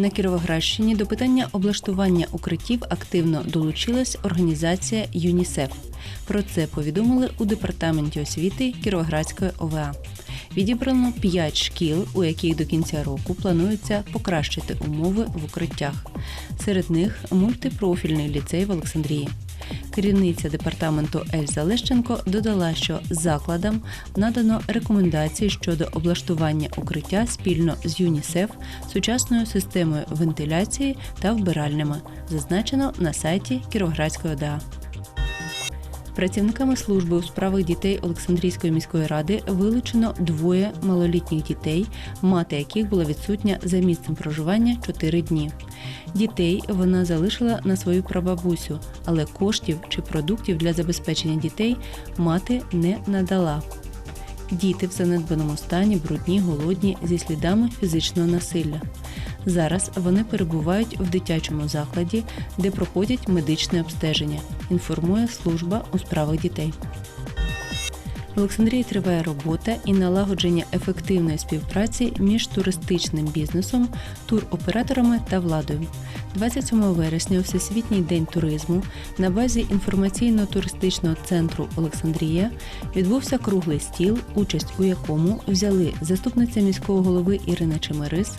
На Кіровоградщині до питання облаштування укриттів активно долучилась організація ЮНІСЕФ. Про це повідомили у департаменті освіти Кіровоградської ОВА. Відібрано 5 шкіл, у яких до кінця року планується покращити умови в укриттях. Серед них мультипрофільний ліцей в Олександрії. Керівниця департаменту Ельза Лещенко додала, що закладам надано рекомендації щодо облаштування укриття спільно з ЮНІСЕФ, сучасною системою вентиляції та вбиральними, зазначено на сайті Кіровоградської ОДА. Працівниками служби у справах дітей Олександрійської міської ради вилучено двоє малолітніх дітей, мати яких була відсутня за місцем проживання 4 дні. Дітей вона залишила на свою прабабусю, але коштів чи продуктів для забезпечення дітей мати не надала. Діти в занедбаному стані, брудні, голодні, зі слідами фізичного насилля. Зараз вони перебувають в дитячому закладі, де проходять медичне обстеження. Інформує служба у справах дітей. В Олександрії триває робота і налагодження ефективної співпраці між туристичним бізнесом, туроператорами та владою. 27 вересня у Всесвітній день туризму на базі інформаційно-туристичного центру Олександрія відбувся круглий стіл, участь у якому взяли заступниця міського голови Ірина Чемерис,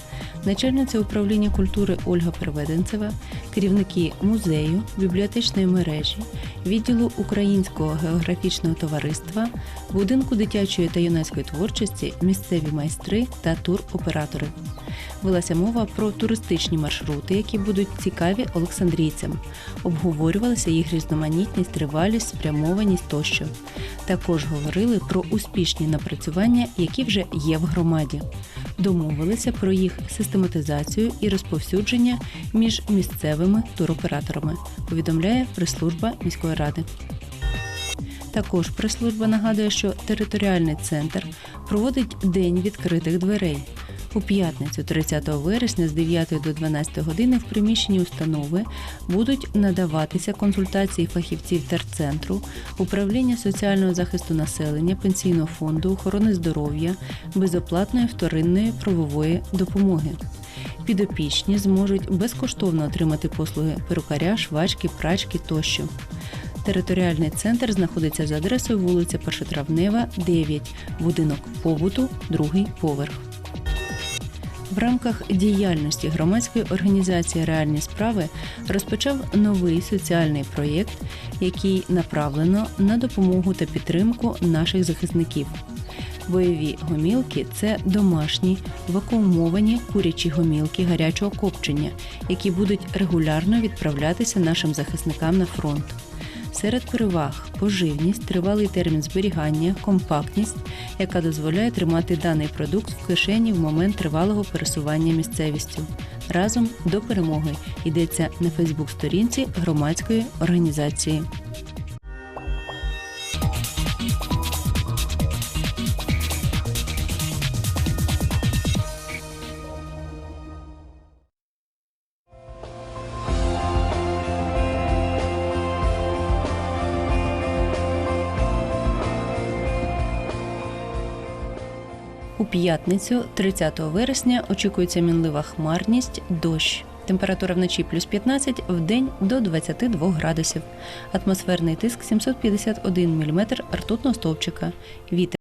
начальниця управління культури Ольга Переведенцева, керівники музею, бібліотечної мережі, відділу Українського географічного товариства, будинку дитячої та юнацької творчості, місцеві майстри та туроператори. Велася мова про туристичні маршрути, які будуть цікаві олександрійцям. Обговорювалася їх різноманітність, тривалість, спрямованість тощо. Також говорили про успішні напрацювання, які вже є в громаді. Домовилися про їх систематизацію і розповсюдження між місцевими туроператорами. Повідомляє прес-служба міської ради. Також прес-служба нагадує, що територіальний центр проводить день відкритих дверей. У п'ятницю, 30 вересня, з 9 до 12 години в приміщенні установи будуть надаватися консультації фахівців терцентру, управління соціального захисту населення, пенсійного фонду, охорони здоров'я, безоплатної вторинної правової допомоги. Підопічні зможуть безкоштовно отримати послуги перукаря, швачки, прачки тощо. Територіальний центр знаходиться за адресою вулиця Першотравнева, 9, будинок побуту, другий поверх. В рамках діяльності громадської організації Реальні справи розпочав новий соціальний проєкт, який направлено на допомогу та підтримку наших захисників. Бойові гомілки це домашні вакуумовані курячі гомілки гарячого копчення, які будуть регулярно відправлятися нашим захисникам на фронт. Серед переваг поживність, тривалий термін зберігання, компактність, яка дозволяє тримати даний продукт в кишені в момент тривалого пересування місцевістю. Разом до перемоги йдеться на Фейсбук-сторінці громадської організації. У п'ятницю, 30 вересня, очікується мінлива хмарність, дощ. Температура вночі плюс 15, в день до 22 градусів. Атмосферний тиск 751 мм ртутного стовпчика. Вітер